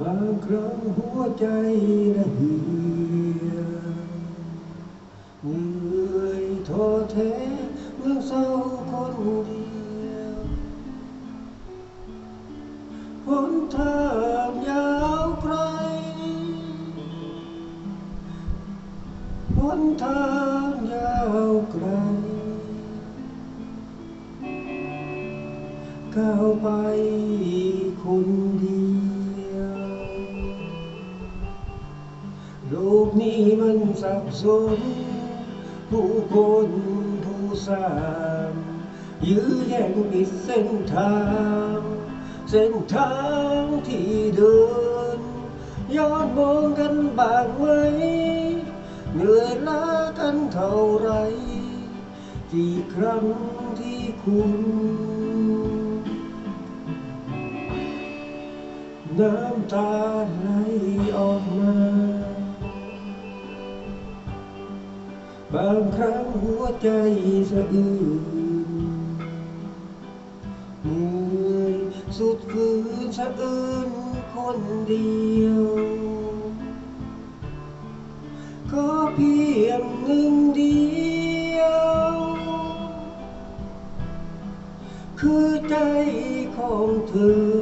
บางครั้งหัวใจระเหียเหนื่อยท้อแท้เมื่อเศร้าคนเดียวหนทางยาวไกลหนทางยาวไกลก้าวไปคนเดียว ลกนี้มันสับสน ผู้คนผู้สางยื้อแย่งปิดเส้นทาง เส้นทางที่เดิน ย้อนมองกันบางไหมเหนื่อยล้ากันเท่าไร กี่ครั้งที่คุณน้ำตาไหลออกมา บางครั้งหัวใจสะอื้นเหนื่อยสุดฝืนสะอื้นคนเดียว ก็เพียงหนึ่งเดียว คือใจของเธอ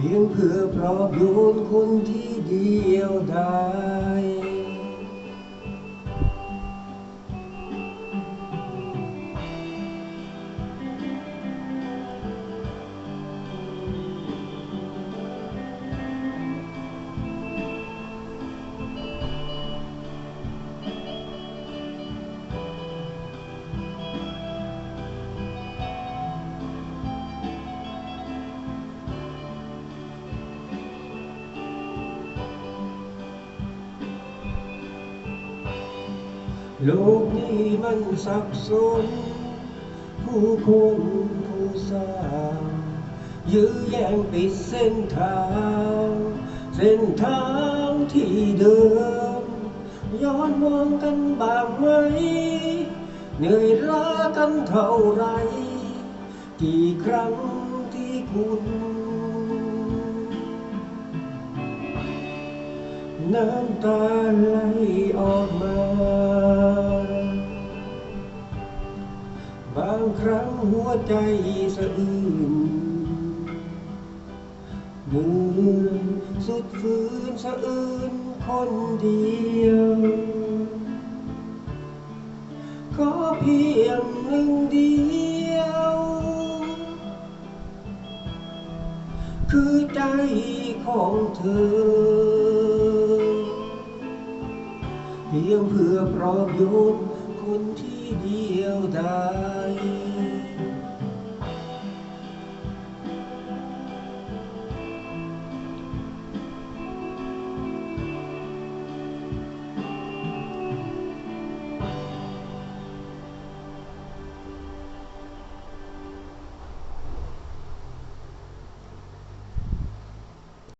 เพียงเพื่อพร้อบโยนคนที่เดียวดาย โลกนี้มันสับสน ผู้คนผู้สร้างยื้อแย่งปิดเส้นทาง เส้นทางที่เดิม ย้อนมองกันบางไหม เหนื่อยล้ากันเท่าไร กี่ครั้งที่คุณ น้ำตาไหลออกมา บางครั้งหัวใจสะอื้นเหนื่อยสุดฝืนสะอื้นคนเดียว ก็เพียงหนึ่งเดียว คือใจของเธอ เพียงเพื่อพร้อบโยนคนที่เดียวดาย